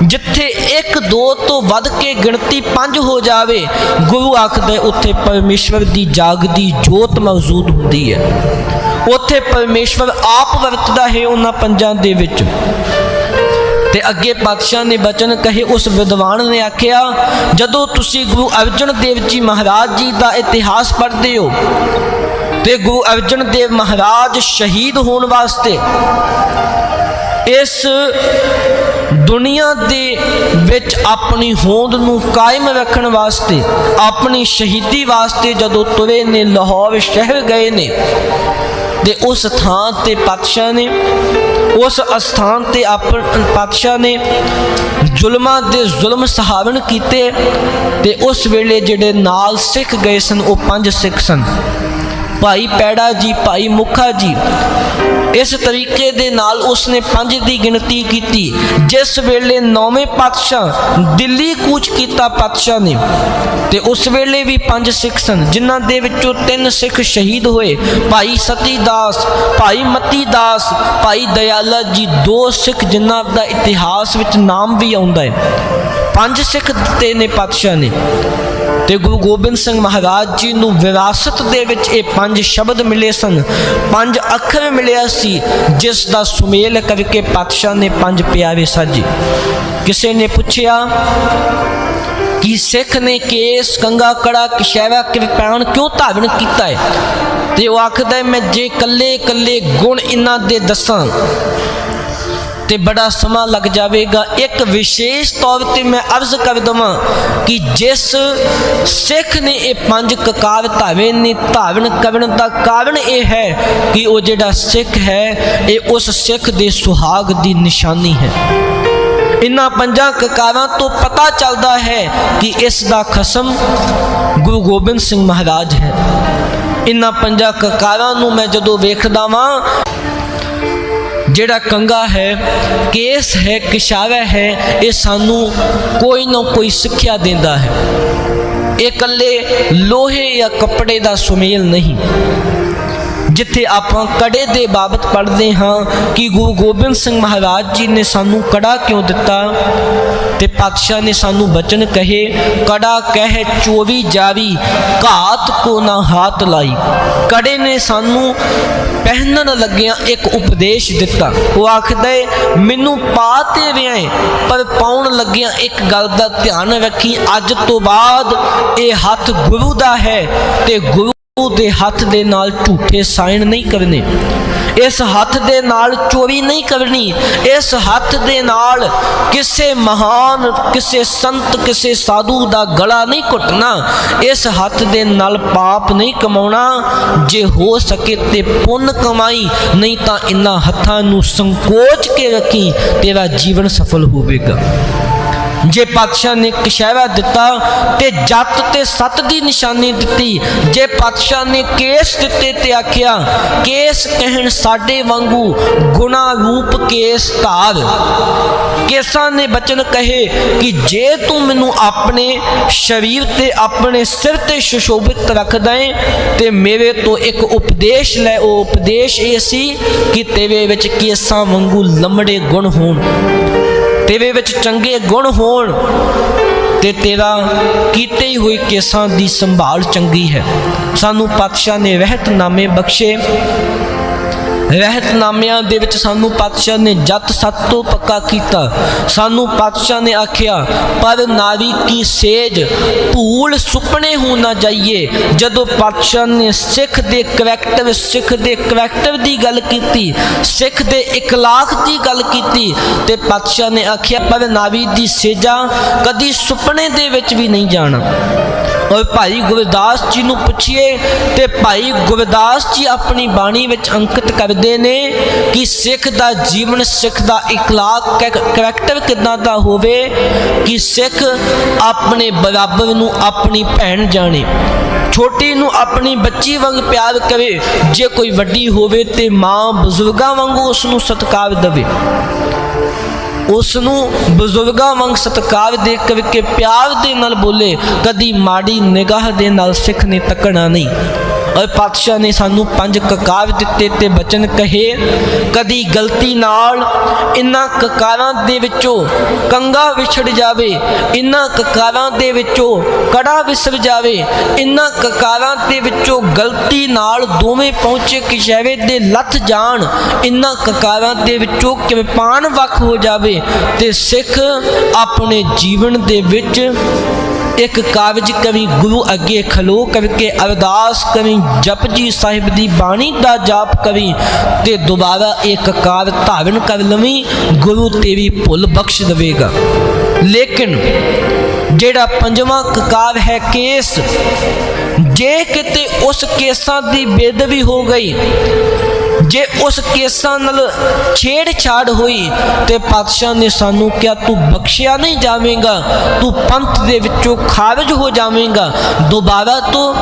ਜਿੱਥੇ ਇੱਕ, ਦੋ ਤੋਂ ਵੱਧ ਕੇ ਗਿਣਤੀ ਪੰਜ ਹੋ ਜਾਵੇ, ਗੁਰੂ ਆਖਦਾ ਉੱਥੇ ਪਰਮੇਸ਼ਵਰ ਦੀ ਜਾਗਦੀ ਜੋਤ ਮੌਜੂਦ ਹੁੰਦੀ ਹੈ। ਉੱਥੇ ਪਰਮੇਸ਼ਵਰ ਆਪ ਵਰਤਦਾ ਹੈ ਉਹਨਾਂ ਪੰਜਾਂ ਦੇ ਵਿੱਚ। ਤੇ ਅੱਗੇ ਪਾਤਸ਼ਾਹ ਨੇ ਬਚਨ ਕਹੇ, ਉਸ ਵਿਦਵਾਨ ਨੇ ਆਖਿਆ, ਜਦੋਂ ਤੁਸੀਂ ਗੁਰੂ ਅਰਜਨ ਦੇਵ ਜੀ ਮਹਾਰਾਜ ਜੀ ਦਾ ਇਤਿਹਾਸ ਪੜ੍ਹਦੇ ਹੋ ਤੇ ਗੁਰੂ ਅਰਜਨ ਦੇਵ ਮਹਾਰਾਜ ਸ਼ਹੀਦ ਹੋਣ ਵਾਸਤੇ ਇਸ ਦੁਨੀਆ ਦੇ ਵਿੱਚ ਆਪਣੀ ਹੋਂਦ ਨੂੰ ਕਾਇਮ ਰੱਖਣ ਵਾਸਤੇ, ਆਪਣੀ ਸ਼ਹੀਦੀ ਵਾਸਤੇ ਜਦੋਂ ਤੁਰੇ ਨੇ, ਲਾਹੌਰ ਸ਼ਹਿਰ ਗਏ ਨੇ, ਤੇ ਉਸ ਥਾਂ ਤੇ ਪਾਤਸ਼ਾਹ ਨੇ ਉਸ ਅਸਥਾਨ ਤੇ ਆਪਣ, ਪਾਤਸ਼ਾਹ ਨੇ ਜ਼ੁਲਮਾਂ ਦੇ ਜ਼ੁਲਮ ਸਹਾਵਣ ਕੀਤੇ ਤੇ ਉਸ ਵੇਲੇ ਜਿਹੜੇ ਨਾਲ ਸਿੱਖ ਗਏ ਸਨ, ਉਹ ਪੰਜ ਸਿੱਖ ਸਨ। ਭਾਈ ਪੈੜਾ ਜੀ, ਭਾਈ ਮੁਖਾ ਜੀ। ਇਸ ਤਰੀਕੇ ਦੇ ਨਾਲ ਉਸਨੇ ਪੰਜ ਦੀ ਗਿਣਤੀ ਕੀਤੀ। ਜਿਸ ਵੇਲੇ ਨੌਵੇਂ ਪਾਤਸ਼ਾਹ ਦਿੱਲੀ ਕੂਚ ਕੀਤਾ ਪਾਤਸ਼ਾਹ ਨੇ, ਤੇ ਉਸ ਵੇਲੇ ਵੀ ਪੰਜ ਸਿੱਖ ਸਨ, ਜਿਨ੍ਹਾਂ ਦੇ ਵਿੱਚੋਂ ਤਿੰਨ ਸਿੱਖ ਸ਼ਹੀਦ ਹੋਏ। ਭਾਈ ਸਤੀ ਦਾਸ ਭਾਈ ਮਤੀ ਦਾਸ ਭਾਈ ਦਇਆਲਾ ਜੀ, ਦੋ ਸਿੱਖ ਜਿਨ੍ਹਾਂ ਦਾ ਇਤਿਹਾਸ ਵਿੱਚ ਨਾਮ ਵੀ ਆਉਂਦਾ ਹੈ। ਪੰਜ ਸਿੱਖ ਦਿੱਤੇ ਨੇ ਪਾਤਸ਼ਾਹ ਨੇ। ਤੇ ਗੁਰੂ ਗੋਬਿੰਦ ਸਿੰਘ ਮਹਾਰਾਜ ਜੀ ਨੂੰ ਵਿਰਾਸਤ ਦੇ ਵਿੱਚ ਇਹ ਪੰਜ ਸ਼ਬਦ ਮਿਲੇ ਸਨ। ਪੰਜ ਅੱਖਰ ਮਿਲਿਆ ਸੀ ਜਿਸ ਦਾ ਸੁਮੇਲ ਕਰਕੇ ਪਾਤਸ਼ਾਹ ਨੇ ਪੰਜ ਪਿਆਰੇ ਸਾਜੇ। ਕਿਸੇ ਨੇ ਪੁੱਛਿਆ ਕਿ ਸਿੱਖ ਨੇ ਕੇਸ ਕੰਗਾ ਕੜਾ ਕਿਸ਼ੈਵਾ ਕਿਰਪਾਨ ਕਿਉਂ ਧਾਰਨ ਕੀਤਾ ਹੈ ਤੇ ਉਹ ਆਖਦਾ ਹੈ, ਮੈਂ ਜੇ ਕੱਲੇ ਕੱਲੇ ਗੁਣ ਇਹਨਾਂ ਦੇ ਦੱਸਾਂ ਤੇ ਬੜਾ ਸਮਾਂ ਲੱਗ ਜਾਵੇਗਾ। ਇੱਕ ਵਿਸ਼ੇਸ਼ ਤੌਰ ਤੇ ਮੈਂ ਅਰਜ਼ ਕਰ ਦਵਾਂ ਕਿ ਜਿਸ ਸਿੱਖ ਨੇ ਇਹ ਪੰਜ ਕਕਾਰ ਧਾਵੇ ਨੇ ਧਾਰਨ ਕਰਨ ਦਾ ਕਾਰਨ ਇਹ ਹੈ ਕਿ ਉਹ ਜਿਹੜਾ ਸਿੱਖ ਹੈ, ਇਹ ਉਸ ਸਿੱਖ ਦੇ ਸੁਹਾਗ ਦੀ ਨਿਸ਼ਾਨੀ ਹੈ। ਇਨ੍ਹਾਂ ਪੰਜਾਂ ਕਕਾਰਾਂ ਤੋਂ ਪਤਾ ਚੱਲਦਾ ਹੈ ਕਿ ਇਸ ਦਾ ਖਸਮ ਗੁਰੂ ਗੋਬਿੰਦ ਸਿੰਘ ਮਹਾਰਾਜ ਹੈ। ਇਨ੍ਹਾਂ ਪੰਜਾਂ ਕਕਾਰਾਂ ਨੂੰ ਮੈਂ ਜਦੋਂ ਵੇਖਦਾ ਵਾਂ ਜਿਹੜਾ ਕੰਗਾ ਹੈ, ਕੇਸ ਹੈ, ਕਿਸ਼ਾਵਾ ਹੈ, ਇਹ ਸਾਨੂੰ ਕੋਈ ਨਾ ਕੋਈ ਸਿੱਖਿਆ ਦਿੰਦਾ ਹੈ। ਇਹ ਇਕੱਲੇ ਲੋਹੇ ਜਾਂ ਕੱਪੜੇ ਦਾ ਸੁਮੇਲ ਨਹੀਂ। ਜਿੱਥੇ ਆਪਾਂ ਕੜੇ ਦੇ ਬਾਬਤ ਪੜ੍ਹਦੇ ਹਾਂ ਕਿ ਗੁਰੂ ਗੋਬਿੰਦ ਸਿੰਘ ਮਹਾਰਾਜ ਜੀ ਨੇ ਸਾਨੂੰ ਕੜਾ ਕਿਉਂ ਦਿੱਤਾ ਤੇ ਪਾਤਸ਼ਾਹ ਨੇ ਸਾਨੂੰ ਬਚਨ ਕਹੇ, ਕੜਾ ਕਹਿ ਚੋਵੀ ਜਾਵੀ, ਘਾਤ ਕੋ ਨਾ ਹੱਥ ਲਾਈ। ਕੜੇ ਨੇ ਸਾਨੂੰ ਪਹਿਨਣ ਲੱਗਿਆਂ ਇੱਕ ਉਪਦੇਸ਼ ਦਿੱਤਾ। ਉਹ ਆਖਦਾ ਏ, ਮੈਨੂੰ ਪਾ ਤੇ ਵਿਆਏ ਪਰ ਪਾਉਣ ਲੱਗਿਆਂ ਇੱਕ ਗੱਲ ਦਾ ਧਿਆਨ ਰੱਖੀ, ਅੱਜ ਤੋਂ ਬਾਅਦ ਇਹ ਹੱਥ ਗੁਰੂ ਦਾ ਹੈ ਤੇ ਗੁਰੂ ਦੇ ਹੱਥ ਦੇ ਨਾਲ ਝੂਠੇ ਸਾਈਨ ਨਹੀਂ ਕਰਨੇ। ਇਸ ਹੱਥ ਦੇ ਨਾਲ ਚੋਰੀ ਨਹੀਂ ਕਰਨੀ। ਇਸ ਹੱਥ ਦੇ ਨਾਲ ਕਿਸੇ ਮਹਾਨ, ਕਿਸੇ ਸੰਤ, ਕਿਸੇ ਸਾਧੂ ਦਾ ਗਲਾ ਨਹੀਂ ਘੁੱਟਣਾ। ਇਸ ਹੱਥ ਦੇ ਨਾਲ ਪਾਪ ਨਹੀਂ ਕਮਾਉਣਾ। ਜੇ ਹੋ ਸਕੇ ਤੇ ਪੁੰਨ ਕਮਾਈ, ਨਹੀਂ ਤਾਂ ਇਨ੍ਹਾਂ ਹੱਥਾਂ ਨੂੰ ਸੰਕੋਚ ਕੇ ਰੱਖੀ, ਤੇਰਾ ਜੀਵਨ ਸਫਲ ਹੋਵੇਗਾ। ਜੇ ਪਾਤਸ਼ਾਹ ਨੇ ਕਿਸ਼ਾਵਾ ਦਿੱਤਾ ਤੇ ਜੱਤ ਤੇ ਸੱਤ ਦੀ ਨਿਸ਼ਾਨੀ ਦਿੱਤੀ, ਜੇ ਪਾਤਸ਼ਾਹ ਨੇ ਕੇਸ ਦਿੱਤੇ ਤੇ ਆਖਿਆ, ਕੇਸ ਕਹਿਣ ਸਾਡੇ ਵਾਂਗੂ ਗੁਣਾ ਰੂਪ ਕੇਸ ਧਾਰ। ਕੇਸਾਂ ਨੇ ਬਚਨ ਕਹੇ ਕਿ ਜੇ ਤੂੰ ਮੈਨੂੰ ਆਪਣੇ ਸ਼ਰੀਰ ਤੇ ਆਪਣੇ ਸਿਰ ਤੇ ਸੁਸ਼ੋਭਿਤ ਰੱਖਦਾ ਹੈ ਤੇ ਮੇਰੇ ਤੋਂ ਇੱਕ ਉਪਦੇਸ਼ ਲੈ, ਉਹ ਉਪਦੇਸ਼ ਇਹ ਸੀ ਕਿ ਤੇਰੇ ਵਿੱਚ ਕੇਸਾਂ ਵਾਂਗੂ ਲੰਮੜੇ ਗੁਣ ਹੋਣ। ਤੇਰੇ ਵਿੱਚ ਚੰਗੇ ਗੁਣ ਹੋਣ ਤੇ ਤੇਰਾ ਕੀਤੇ ਹੀ ਹੋਏ ਕੇਸਾਂ ਦੀ ਸੰਭਾਲ ਚੰਗੀ ਹੈ। ਸਾਨੂੰ ਪਾਤਸ਼ਾਹ ਨੇ ਰਹਿਤਨਾਮੇ ਬਖਸ਼ੇ। ਰਹਿਤਨਾਮਿਆਂ ਦੇ ਵਿੱਚ ਸਾਨੂੰ ਪਾਤਸ਼ਾਹ ਨੇ ਜੱਤ ਸੱਤ ਤੋਂ ਪੱਕਾ ਕੀਤਾ। ਸਾਨੂੰ ਪਾਤਸ਼ਾਹ ਨੇ ਆਖਿਆ, ਪਰ ਨਾਰੀ ਕੀ ਸੇਜ? ਭੂਲ ਸੁਪਨੇ ਹੋ ਨਾ ਜਾਈਏ। ਜਦੋਂ ਪਾਤਸ਼ਾਹ ਨੇ ਸਿੱਖ ਦੇ ਕਰੈਕਟਰ ਸਿੱਖ ਦੇ ਕਰੈਕਟਰ ਦੀ ਗੱਲ ਕੀਤੀ, ਸਿੱਖ ਦੇ ਇਖਲਾਕ ਦੀ ਗੱਲ ਕੀਤੀ, ਤੇ ਪਾਤਸ਼ਾਹ ਨੇ ਆਖਿਆ, ਪਰ ਨਾਰੀ ਦੀ ਸੇਜਾ ਕਦੀ ਸੁਪਨੇ ਦੇ ਵਿੱਚ ਵੀ ਨਹੀਂ ਜਾਣਾ। ਔਰ ਭਾਈ ਗੁਰਦਾਸ ਜੀ ਨੂੰ ਪੁੱਛੀਏ ਤੇ ਭਾਈ ਗੁਰਦਾਸ ਜੀ ਆਪਣੀ ਬਾਣੀ ਵਿੱਚ ਅੰਕਿਤ ਕਰਦੇ ਨੇ ਕਿ ਸਿੱਖ ਦਾ ਜੀਵਨ, ਸਿੱਖ ਦਾ ਇਖਲਾਕ ਕੈ- ਕਰੈਕਟਰ ਕਿਦਾਂ ਦਾ ਹੋਵੇ ਕਿ ਸਿੱਖ ਆਪਣੇ ਬਰਾਬਰ ਨੂੰ ਆਪਣੀ ਭੈਣ ਜਾਣੇ, ਛੋਟੀ ਨੂੰ ਆਪਣੀ ਬੱਚੀ ਵਾਂਗ ਪਿਆਰ ਕਰੇ, ਜੇ ਕੋਈ ਵੱਡੀ ਹੋਵੇ ਤੇ ਮਾਂ ਬਜ਼ੁਰਗਾਂ ਵਾਂਗੂ ਉਸ ਨੂੰ ਸਤਿਕਾਰ ਦੇਵੇ। ਉਸ ਨੂੰ ਬਜ਼ੁਰਗਾਂ ਵਾਂਗ ਸਤਿਕਾਰ ਦੇ ਕਰਕੇ ਪਿਆਰ ਦੇ ਨਾਲ ਬੋਲੇ, ਕਦੀ ਮਾੜੀ ਨਿਗਾਹ ਦੇ ਨਾਲ ਸਿੱਖ ਨੇ ਤੱਕਣਾ ਨਹੀਂ। ਔਰ ਪਾਤਸ਼ਾਹ ਨੇ ਸਾਨੂੰ ਪੰਜ ਕਕਾਰ ਦਿੱਤੇ ਤੇ ਬਚਨ ਕਹੇ, ਕਦੀ ਗਲਤੀ ਨਾਲ ਇਨ੍ਹਾਂ ਕਕਾਰਾਂ ਦੇ ਵਿੱਚੋਂ ਕੰਗਾ ਵਿਛੜ ਜਾਵੇ, ਇਨ੍ਹਾਂ ਕਕਾਰਾਂ ਦੇ ਵਿੱਚੋਂ ਕੜਾ ਵਿਸਰ ਜਾਵੇ, ਇਨ੍ਹਾਂ ਕਕਾਰਾਂ ਦੇ ਵਿੱਚੋਂ ਗਲਤੀ ਨਾਲ ਦੋਵੇਂ ਪਹੁੰਚੇ ਕਿਸ਼ੈਵੇ ਦੇ ਲੱਥ ਜਾਣ, ਇਨ੍ਹਾਂ ਕਕਾਰਾਂ ਦੇ ਵਿੱਚੋਂ ਕਿਰਪਾਨ ਵੱਖ ਹੋ ਜਾਵੇ ਤੇ ਸਿੱਖ ਆਪਣੇ ਜੀਵਨ ਦੇ ਵਿੱਚ ਇੱਕ ਕਾਗਜ਼ ਕਵੀ ਗੁਰੂ ਅੱਗੇ ਖਲੋ ਕਰਕੇ ਅਰਦਾਸ ਕਰੀ ਜਪਜੀ ਸਾਹਿਬ ਦੀ ਬਾਣੀ ਦਾ ਜਾਪ ਕਵੀ ਤੇ ਦੁਬਾਰਾ ਇੱਕ ਕਾਰ ਧਾਰਨ ਕਰ ਲਵੀਂ, ਗੁਰੂ ਤੇਰੀ ਭੁੱਲ ਬਖਸ਼ ਦੇਵੇਗਾ। ਲੇਕਿਨ ਜਿਹੜਾ ਪੰਜਵਾਂ ਕਕਾਰ ਹੈ ਕੇਸ, ਜੇ ਕਿਤੇ ਉਸ ਕੇਸਾਂ ਦੀ ਬੇਦਬੀ ਹੋ ਗਈ ਜੇ ਉਸ ਕੇਸਾਂ ਨਾਲ ਛੇੜਛਾੜ ਹੋਈ ਤੇ ਪਾਤਸ਼ਾਹ ਨੇ ਸਾਨੂੰ ਕਿਹਾ, ਤੂੰ ਬਖਸ਼ਿਆ ਨਹੀਂ ਜਾਵੇਂਗਾ, ਤੂੰ ਪੰਥ ਦੇ ਵਿੱਚੋਂ ਖਾਰਜ ਹੋ ਜਾਵੇਂਗਾ। ਦੁਬਾਰਾ ਤੋਂ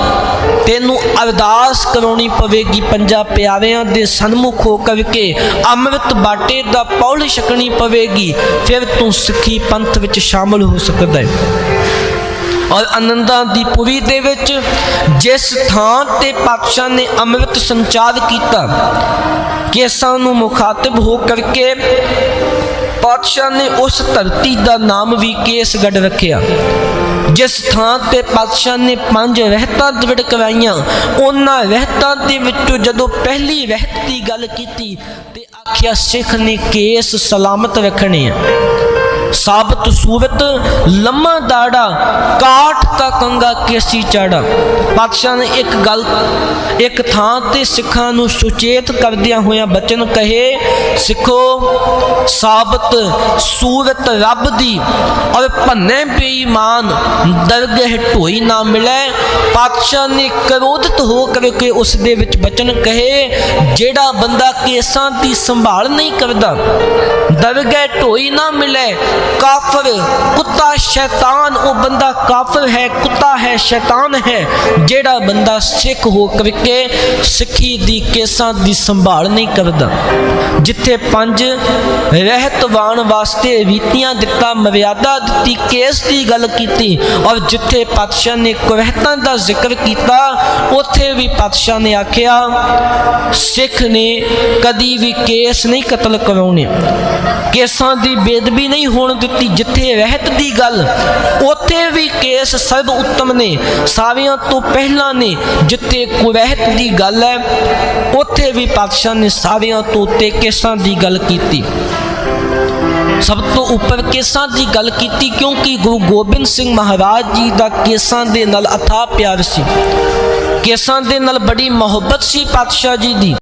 ਤੈਨੂੰ ਅਰਦਾਸ ਕਰਾਉਣੀ ਪਵੇਗੀ ਪੰਜਾਂ ਪਿਆਰਿਆਂ ਦੇ ਸਨਮੁਖ ਹੋ ਕਰਕੇ ਅੰਮ੍ਰਿਤ ਬਾਟੇ ਦਾ ਪੌਲ ਛਕਣੀ ਪਵੇਗੀ, ਫਿਰ ਤੂੰ ਸਿੱਖੀ ਪੰਥ ਵਿੱਚ ਸ਼ਾਮਲ ਹੋ ਸਕਦਾ ਹੈ। ਔਰ ਆਨੰਦਾਂ ਦੀ ਪੁਰੀ ਦੇ ਵਿੱਚ ਜਿਸ ਥਾਂ ਤੇ ਪਾਤਸ਼ਾਹ ਨੇ ਅੰਮ੍ਰਿਤ ਸੰਚਾਰ ਕੀਤਾ ਕੇਸਾਂ ਨੂੰ ਮੁਖਾਤਬ ਹੋ ਕਰਕੇ ਪਾਤਸ਼ਾਹ ਨੇ ਉਸ ਧਰਤੀ ਦਾ ਨਾਮ ਵੀ ਕੇਸਗੜ ਰੱਖਿਆ। ਜਿਸ ਥਾਂ ਤੇ ਪਾਤਸ਼ਾਹ ਨੇ ਪੰਜ ਰਹਿਤਾਂ ਦ੍ਰਿੜ ਕਰਾਈਆਂ, ਉਹਨਾਂ ਰਹਿਤਾਂ ਦੇ ਵਿੱਚੋਂ ਜਦੋਂ ਪਹਿਲੀ ਰਹਿਤ ਦੀ ਗੱਲ ਕੀਤੀ, ਤੇ ਆਖਿਆ ਸਿੱਖ ਨੇ ਕੇਸ ਸਲਾਮਤ ਰੱਖਣੇ ਆ। ਸਾਬਤ ਸੂਰਤ, ਲੰਮਾ ਦਾੜਾ, ਕਾਠ ਕਾ ਕੰਗਾ ਕੇਸੀ ਚਾੜਾ। ਪਾਤਸ਼ਾਹ ਨੇ ਇੱਕ ਗੱਲ, ਇੱਕ ਥਾਂ ਤੇ ਸਿੱਖਾਂ ਨੂੰ ਸੁਚੇਤ ਕਰਦਿਆਂ ਹੋਇਆਂ ਬਚਨ ਕਹੇ, ਸਿੱਖੋ, ਸਾਬਤ ਸੂਰਤ ਰੱਬ ਦੀ ਔਰ ਭੰਨੇ ਬੇਈਮਾਨ ਦਰਗਹਿ ਢੋਈ ਨਾ ਮਿਲੇ। ਪਾਤਸ਼ਾਹ ਨੇ ਕਰੋਧਿਤ ਹੋ ਕਰਕੇ ਉਸ ਦੇ ਵਿੱਚ ਬਚਨ ਕਹੇ, ਜਿਹੜਾ ਬੰਦਾ ਕੇਸਾਂ ਦੀ ਸੰਭਾਲ ਨਹੀਂ ਕਰਦਾ, ਦਰਗਹਿ ਢੋਈ ਨਾ ਮਿਲੇ ਕਾਫਰ ਕੁੱਤਾ ਸ਼ੈਤਾਨ, ਉਹ ਬੰਦਾ ਕਾਫਰ ਹੈ, ਕੁੱਤਾ ਹੈ, ਸ਼ੈਤਾਨ ਹੈ, ਜਿਹੜਾ ਬੰਦਾ ਸਿੱਖ ਹੋ ਕਰਕੇ ਸਿੱਖੀ ਦੀ ਕੇਸਾਂ ਦੀ ਸੰਭਾਲ ਨਹੀਂ ਕਰਦਾ। ਜਿੱਥੇ ਪੰਜ ਰਹਿਤਵਾਨ ਵਾਸਤੇ ਰੀਤੀਆਂ ਦਿੱਤਾ, ਮਰਿਆਦਾ ਦਿੱਤੀ, ਕੇਸ ਦੀ ਗੱਲ ਕੀਤੀ ਔਰ ਜਿੱਥੇ ਪਾਤਸ਼ਾਹ ਨੇ ਕੁਰਹਤਾਂ ਦਾ ਜ਼ਿਕਰ ਕੀਤਾ, ਉੱਥੇ ਵੀ ਪਾਤਸ਼ਾਹ ਨੇ ਆਖਿਆ, ਸਿੱਖ ਨੇ ਕਦੀ ਵੀ ਕੇਸ ਨਹੀਂ ਕਤਲ ਕਰਾਉਣੇ। ਕੇਸਾਂ ਦੀ ਬੇਦਬੀ ਨਹੀਂ ਹੋਣ ਦਿੱਤੀ ਜਿੱਥੇ ਰਹਿਤ ਦੀ ਗੱਲ, ਉੱਥੇ ਵੀ ਕੇਸ ਸਰਬ ਉੱਤਮ ਨੇ ਸਾਰਿਆਂ ਤੋਂ ਪਹਿਲਾਂ ਨੇ ਜਿੱਥੇ ਕੁਰਹਿਤ ਦੀ ਗੱਲ ਹੈ, ਉੱਥੇ ਵੀ ਪਾਤਸ਼ਾਹ ਨੇ ਸਾਰਿਆਂ ਤੋਂ ਉੱਤੇ ਕੇਸਾਂ ਦੀ ਗੱਲ ਕੀਤੀ। ਸਭ ਤੋਂ ਉੱਪਰ ਕੇਸਾਂ ਦੀ ਗੱਲ ਕੀਤੀ ਕਿਉਂਕਿ ਗੁਰੂ ਗੋਬਿੰਦ ਸਿੰਘ ਮਹਾਰਾਜ ਜੀ ਦਾ ਕੇਸਾਂ ਦੇ ਨਾਲ ਅਥਾ ਪਿਆਰ ਸੀ। ਕੇਸਾਂ ਦੇ ਨਾਲ ਬੜੀ ਮੁਹੱਬਤ ਸੀ ਪਾਤਸ਼ਾਹ ਜੀ ਦੀ।